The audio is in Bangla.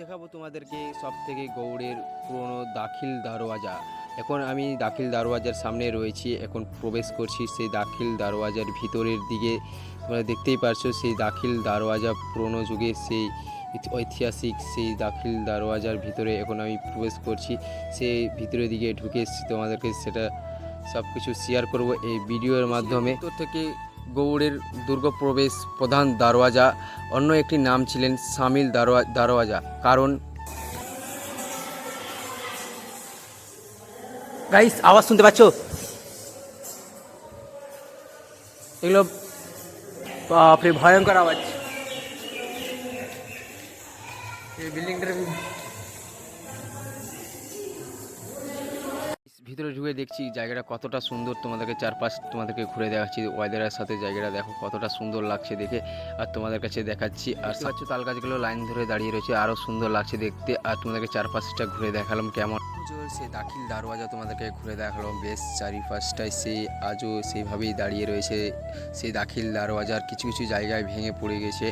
দেখাবো তোমাদেরকে সব থেকে গৌড়ের পুরনো দাখিল দারোয়াজা। এখন আমি দাখিল দারোয়াজার সামনে রয়েছি, এখন প্রবেশ করছি সেই দাখিল দারোয়াজার ভিতরের দিকে। তোমরা দেখতেই পারছ সেই দাখিল দারোয়াজা পুরনো যুগে সেই ঐতিহাসিক সেই দাখিল দারোয়াজার ভিতরে এখন আমি প্রবেশ করছি। সেই ভিতরের দিকে ঢুকে তোমাদেরকে সেটা সব কিছু শেয়ার করব এই ভিডিওর মাধ্যমে। তো থেকে গৌড়ের দুর্গপ্রবেশ প্রধান দারোয়াজা। অন্য একটি নাম ছিলেন সামিল দারোয়া দারোয়াজা, কারণ গাইস আওয়াজ শুনতে পাচ্ছ? এগুলো ভয়ঙ্কর আওয়াজ। বিল্ডিংটার ভিতরে ঢুকে দেখছি জায়গাটা কতটা সুন্দর। তোমাদেরকে চারপাশ তোমাদেরকে ঘুরে দেখাচ্ছি। ওয়েদারের সাথে জায়গাটা দেখো কতটা সুন্দর লাগছে দেখে। আর তোমাদের কাছে দেখাচ্ছি। আর পাচ্ছ তাল গাছগুলো লাইন ধরে দাঁড়িয়ে রয়েছে। আরও সুন্দর লাগছে দেখতে। আর তোমাদেরকে চারপাশটা ঘুরে দেখালাম কেমন। সে দাখিল দারওয়াজা তোমাদেরকে ঘুরে দেখালাম বেশ চারিপাশটায় সে আজও সেইভাবেই দাঁড়িয়ে রয়েছে। সেই দাখিল দারওয়াজার কিছু কিছু জায়গায় ভেঙে পড়ে গেছে।